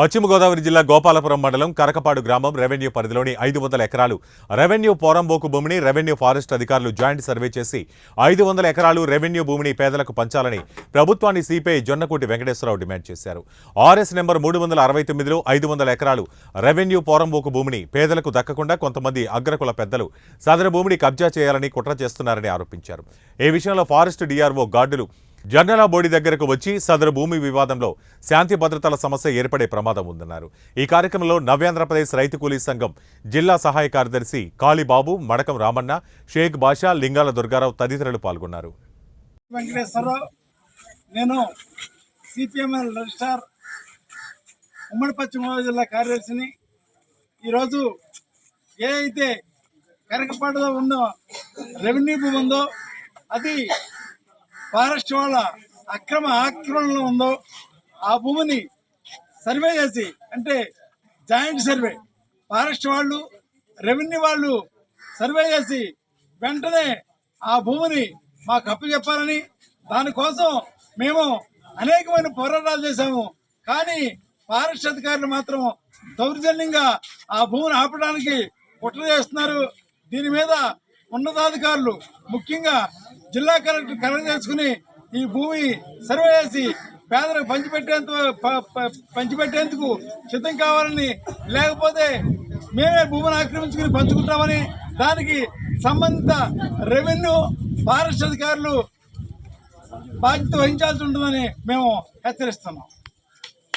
పశ్చిమ గోదావరి జిల్లా గోపాలపురం మండలం కరకపాడు గ్రామం రెవెన్యూ పరిధిలోని ఐదు వందల ఎకరాలు రెవెన్యూ పోరంబోకు భూమిని రెవెన్యూ ఫారెస్ట్ అధికారులు జాయింట్ సర్వే చేసి ఐదు వందల ఎకరాలు రెవెన్యూ భూమిని పేదలకు పంచాలని ప్రభుత్వాన్ని సిపిఐ జొన్నకూటి వెంకటేశ్వరరావు డిమాండ్ చేశారు. ఆర్ఎస్ నెంబర్ మూడు వందల అరవై తొమ్మిదిలో ఐదు వందల ఎకరాలు రెవెన్యూ పోరంబోకు భూమిని పేదలకు దక్కకుండా కొంతమంది అగ్రకుల పెద్దలు సదరు భూమిని కబ్జా చేయాలని కుట్ర చేస్తున్నారని ఆరోపించారు. ఈ విషయంలో ఫారెస్ట్ డిఆర్ఓ గార్డులు జర్నల బోడి దగ్గరకు వచ్చి సదరు భూమి వివాదంలో శాంతి భద్రతల సమస్య ఏర్పడే ప్రమాదం ఉందన్నారు. ఈ కార్యక్రమంలో నవ్యాంధ్రప్రదేశ్ రైతు కూలీ సంఘం జిల్లా సహాయ కార్యదర్శి కాళీబాబు మడకం రామన్న షేక్ బాషా లింగాల దుర్గారావు తదితరులు పాల్గొన్నారు. వెంకటేశ్వరరావు నేను సిపిఎంఎల్ రిజిస్టార్ ఉమ్మడి పశ్చిమ గోదావరి జిల్లా కార్యదర్శిని. ఈరోజు ఏ అయితే కరకపాడులో ఉన్న రెవెన్యూ భూమి ఉందో అది ఫారెస్ట్ వాళ్ళ అక్రమ ఆక్రమణలో ఉందో ఆ భూమిని సర్వే చేసి అంటే జాయింట్ సర్వే ఫారెస్ట్ వాళ్ళు రెవెన్యూ వాళ్ళు సర్వే చేసి వెంటనే ఆ భూమిని మాకు అప్పచెప్పాలని దానికోసం మేము అనేకమైన పోరాటాలు చేశాము. కానీ ఫారెస్ట్ అధికారులు మాత్రం దౌర్జన్యంగా ఆ భూమిని ఆపడానికి కుట్ర చేస్తున్నారు. దీని మీద ఉన్నతాధికారులు ముఖ్యంగా జిల్లా కలెక్టర్ కలెక్ట్ చేసుకుని ఈ భూమి సర్వే చేసి పేదలకు పంచిపెట్టేంత ప- ప- పంచిపెట్టేందుకు సిద్ధం కావాలని లేకపోతే మేమే భూమిని ఆక్రమించుకుని పంచుకుంటామని దానికి సంబంధిత రెవెన్యూ ఫారెస్ట్ అధికారులు బాధ్యత వహించాల్సి ఉంటుందని మేము హెచ్చరిస్తున్నాం.